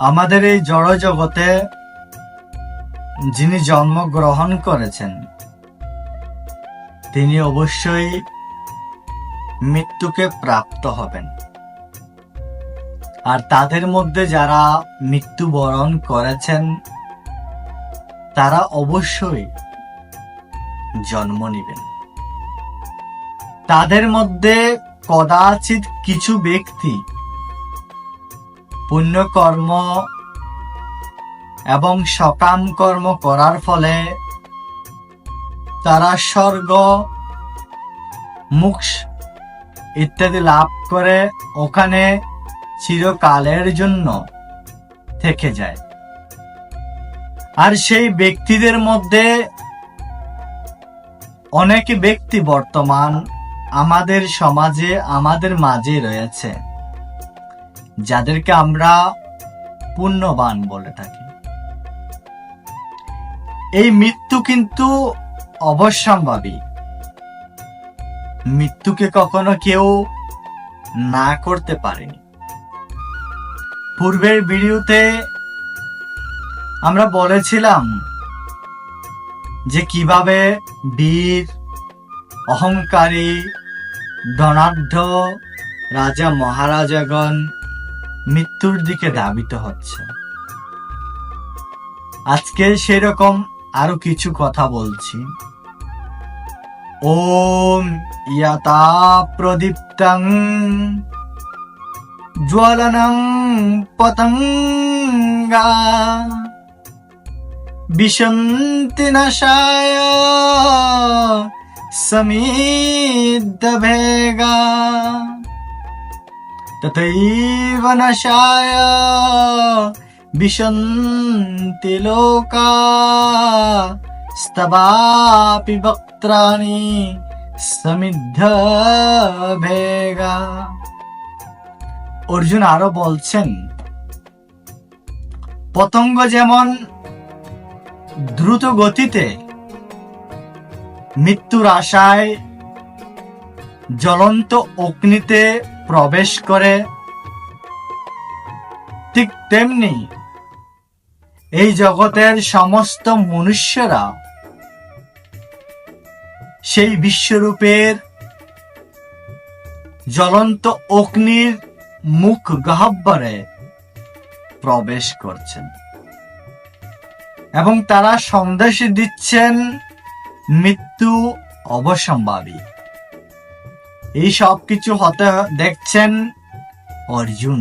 আমাদের এই জড় জগতে যিনি জন্মগ্রহণ করেছেন, তিনি অবশ্যই মৃত্যুকে প্রাপ্ত হবেন। আর তাদের মধ্যে যারা মৃত্যুবরণ করেছেন, তারা অবশ্যই জন্ম নেবেন। তাদের মধ্যে কদাচিৎ কিছু ব্যক্তি পুণ্যকর্ম এবং সকাম কর্ম করার ফলে তারা স্বর্গ, মোক্ষ ইত্যাদি লাভ করে ওখানে চিরকালের জন্য থেকে যায়। আর সেই ব্যক্তিদের মধ্যে অনেক ব্যক্তি বর্তমান আমাদের সমাজে, আমাদের মাঝে রয়েছে। যাদেরকে আমরা পুণ্যবান বলে থাকি। এই মৃত্যু কিন্তু অবশ্যম্ভাবী। মৃত্যুকে কখনো কেউ না করতে পারেনি। পূর্বের ভিডিওতে আমরা বলেছিলাম যে কীভাবে বীর, অহংকারী, ধনাঢ্য রাজা মহারাজাগণ মৃত্যুর দিকে ধাবিত হচ্ছে। আজকে সেরকম আরও কিছু কথা বলছি। ওম ইয়াতা প্রদীপ্তং জ্বলনং পতঙ্গা বিশন্তি নাশায় সমিদ্ধভেগা তথৈব নাশায় বিশন্তি লোকা বক্ত্রাণি সমিদ্ধ ভেগা অর্জুন আরও বলছেন পতঙ্গ যেমন দ্রুত গতিতে মৃত্যুর আশায় জ্বলন্ত অগ্নিতে প্রবেশ করে। ঠিক তেমনি এই জগতের সমস্ত মনুষ্যরা সেই বিশ্বরূপের জ্বলন্ত অগ্নির মুখ গহ্বরে প্রবেশ করছেন এবং তারা সন্দেশ দিচ্ছেন মৃত্যু অবসম্ভাবী। এই সব কিছু হতে দেখছেন অর্জুন।